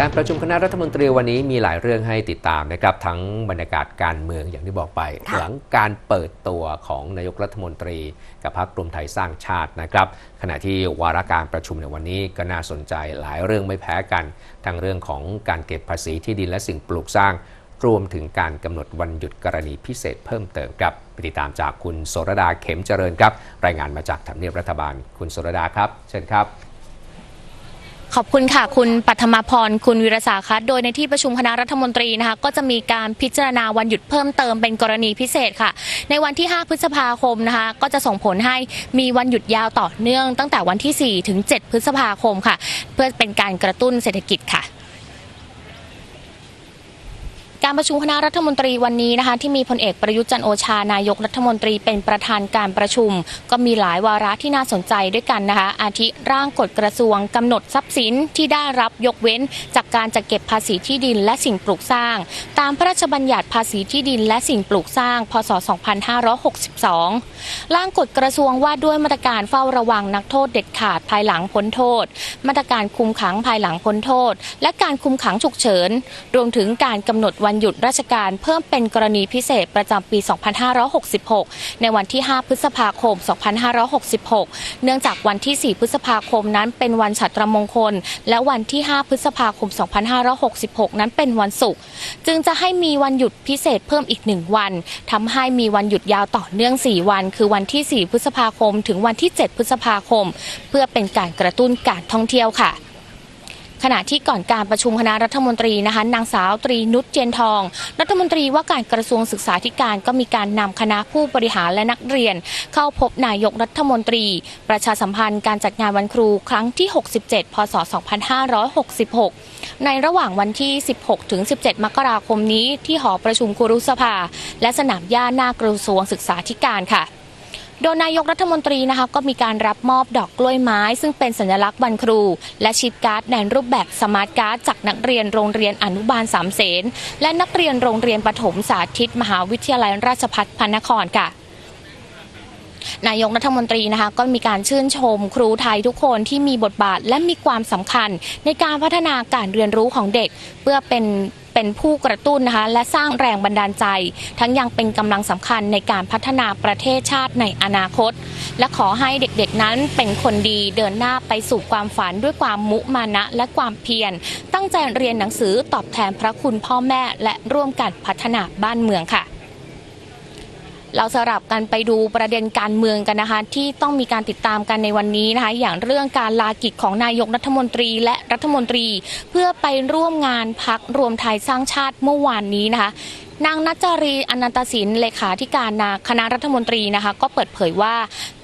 การประชุมคณะรัฐมนตรีวันนี้มีหลายเรื่องให้ติดตามนะครับ ทั้งบรรยากาศการเมืองอย่างที่บอกไปค่ะหลังการเปิดตัวของนายกรัฐมนตรี กับพรรครวมไทยสร้างชาตินะครับ ขณะที่วาระการประชุมในวันนี้ก็น่าสนใจหลายเรื่องไม่แพ้กัน ทั้งเรื่องของการเก็บภาษีที่ดินและสิ่งปลูกสร้าง รวมถึงการกำหนดวันหยุดกรณีพิเศษเพิ่มเติมครับไปติดตามจากคุณโสรดาเข็มเจริญครับ รายงานมาจากทำเนียบรัฐบาลคุณโสรดาครับ เชิญครับ ขอบคุณค่ะ คุณปัทมาพร คุณวิรสาคะโดยในที่ประชุมคณะรัฐมนตรีนะคะ ก็จะมีการพิจารณาวันหยุดเพิ่มเติมเป็นกรณีพิเศษค่ะ ในวันที่ 5 พฤษภาคมนะคะ ก็จะส่งผลให้มีวันหยุดยาวต่อเนื่อง ตั้งแต่วันที่ 4 ถึง 7 พฤษภาคมค่ะ เพื่อเป็นการกระตุ้นเศรษฐกิจค่ะ การประชุมคณะรัฐมนตรีวันนี้นะคะที่มีพลเอกประยุทธ์จันโอชานายกรัฐมนตรีเป็นประธานการประชุม ก็มีหลายวาระที่น่าสนใจด้วยกันนะคะอาทิร่างกฎกระทรวงกำหนดทรัพย์สินที่ได้รับยกเว้น จากการจัดเก็บภาษีที่ดินและสิ่งปลูกสร้าง ตามพระราชบัญญัติภาษีที่ดินและสิ่งปลูกสร้าง พศ 2562 ร่างกฎกระทรวงว่าด้วยมาตรการเฝ้าระวังนักโทษเด็ดขาดภายหลังพ้นโทษ มาตรการคุมขังภายหลังพ้นโทษ และการคุมขังฉุกเฉิน รวมถึงการกำหนดวันหยุดราชการเพิ่มเป็นกรณีพิเศษประจำปี 2566 ในวันที่ 5 พฤษภาคม 2566 เนื่องจากวันที่ 4 พฤษภาคมนั้นเป็นวันฉัตรมงคล และวันที่ 5 พฤษภาคม 2566 นั้นเป็นวันศุกร์ จึงจะให้มีวันหยุดพิเศษเพิ่มอีกหนึ่งวันทำให้มีวันหยุดยาวต่อเนื่อง 4 วัน คือวันที่ 4 พฤษภาคม ถึงวันที่ 7 พฤษภาคม เพื่อเป็นการกระตุ้นการท่องเที่ยวค่ะ ขณะที่ก่อนการประชุมคณะรัฐมนตรีนะคะนางสาวตรีนุชเจนทอง รัฐมนตรีว่าการกระทรวงศึกษาธิการก็มีการนำคณะผู้บริหารและนักเรียน เข้าพบนายกรัฐมนตรี ประชาสัมพันธ์การจัดงานวันครูครั้งที่ 67 พศ 2566 ในระหว่างวันที่ 16 ถึง 17 มกราคมนี้ที่หอประชุมครุสภา และสนามหญ้าหน้ากระทรวงศึกษาธิการค่ะ โดยนายกรัฐมนตรีนะคะก็มีการรับมอบดอกกล้วยไม้ ซึ่งเป็นสัญลักษณ์วันครู และชิปการ์ดในรูปแบบสมาร์ทการ์ดจากนักเรียนโรงเรียนอนุบาลสามเสนและนักเรียนโรงเรียนประถมสาธิต มหาวิทยาลัยราชภัฏพระนครค่ะนายกรัฐมนตรีนะคะก็มีการชื่นชม ครูไทยทุกคนที่มีบทบาทและมีความสำคัญในการพัฒนาการเรียนรู้ของเด็ก เพื่อเป็น เป็นผู้กระตุ้นนะคะและสร้างแรงบันดาลใจ ทั้งยังเป็นกำลังสำคัญในการพัฒนาประเทศชาติในอนาคต และขอให้เด็กๆนั้นเป็นคนดีเดินหน้าไปสู่ความฝันด้วยความมุมานะและความเพียร ตั้งใจเรียนหนังสือตอบแทนพระคุณพ่อแม่และร่วมกันพัฒนาบ้านเมืองค่ะ เราสลับกันไปดูประเด็นการเมืองกันนะคะ ที่ต้องมีการติดตามกันในวันนี้นะคะ อย่างเรื่องการลากิจของนายกรัฐมนตรีและรัฐมนตรี เพื่อไปร่วมงานพักรวมไทยสร้างชาติเมื่อวานนี้นะคะ นางนัจจารีอนันตสินเลขาธิการนาคณะรัฐมนตรีนะคะ ก็เปิดเผยว่า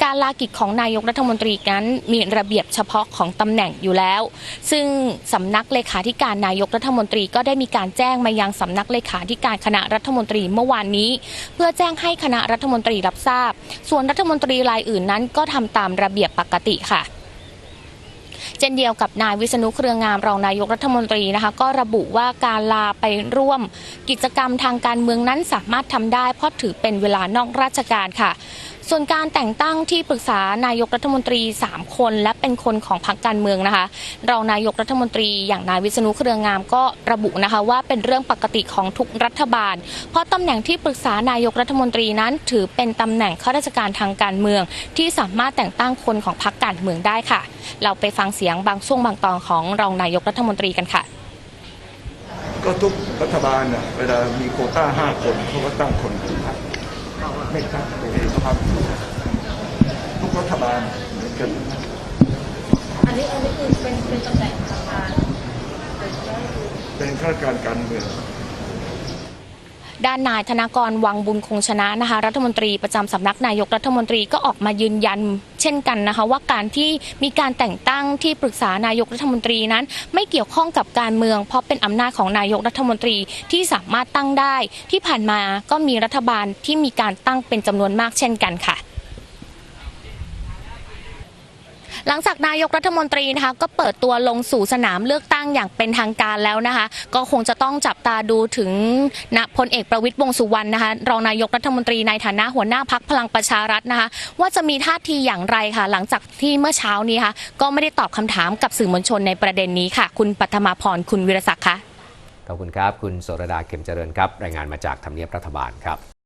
การลากิจของนายกรัฐมนตรีนั้นมีระเบียบเฉพาะของตำแหน่งอยู่แล้ว ซึ่งสำนักเลขาธิการนายกรัฐมนตรีก็ได้มีการแจ้งมายังสำนักเลขาธิการคณะรัฐมนตรีเมื่อวานนี้ เพื่อแจ้งให้คณะรัฐมนตรีรับทราบ ส่วนรัฐมนตรีรายอื่นนั้นก็ทำตามระเบียบปกติค่ะ ช่นเดียวกับนายวิษณุเครืองามรองนายกรัฐมนตรีนะคะ ก็ระบุว่าการลาไปร่วมกิจกรรมทางการเมืองนั้นสามารถทำได้ เพราะถือเป็นเวลานอกราชการค่ะ ส่วนการแต่งตั้งที่ปรึกษานายกรัฐมนตรี 3 คน และเป็นคนของพรรคการเมืองนะคะ รองนายกรัฐมนตรีอย่างนายวิษณุเครืองามก็ระบุนะคะว่าเป็นเรื่องปกติของทุกรัฐบาล เพราะตำแหน่งที่ปรึกษานายกรัฐมนตรีนั้น ถือเป็นตำแหน่งข้าราชการทางการเมือง ที่สามารถแต่งตั้งคนของพรรคการเมืองได้ค่ะ เราไปฟังเสียงบางช่วงบางตอนของรองนายกรัฐมนตรีกันค่ะก็ทุกรัฐบาลน่ะเวลามีโคต้าห้าคนเขาก็ตั้งคนไม่ตั้งเอง ครับทุกรัฐบาลเหมือนกันอันนี้อันนี้คือเป็นเป็นตำแหน่งประธานเป็นข้าราชการการเมืองด้านนายธนากรวังบุญคงชนะนะคะ รัฐมนตรีประจำสำนักนายกรัฐมนตรีก็ออกมายืนยัน เช่นกันนะคะ ว่าการที่มีการแต่งตั้งที่ปรึกษานายกรัฐมนตรีนั้น ไม่เกี่ยวข้องกับการเมือง เพราะเป็นอำนาจของนายกรัฐมนตรีที่สามารถตั้งได้ ที่ผ่านมาก็มีรัฐบาลที่มีการตั้งเป็นจำนวนมากเช่นกันค่ะ หลังจากนายกรัฐมนตรีนะคะก็เปิดตัวลงสู่สนามเลือกตั้งอย่างเป็นทางการแล้วนะคะ ก็คงจะต้องจับตาดูถึงนพลเอกประวิตยวงสุวรรณนะคะรองนายกรัฐมนตรีในฐานะหัวหน้าพักพลังประชารัฐนะคะว่าจะมีท่าทีอย่างไรค่ะ หลังจากที่เมื่อเช้านี้ค่ะก็ไม่ได้ตอบคำถามกับสื่อมวลชนในประเด็นนี้ค่ะ คุณปัทมาพรคุณวิรศักดิ์ค่ะขอบคุณครับ คุณโสรดาเข็มเจริญครับ รายงานมาจากทำเนียบรัฐบาลครับ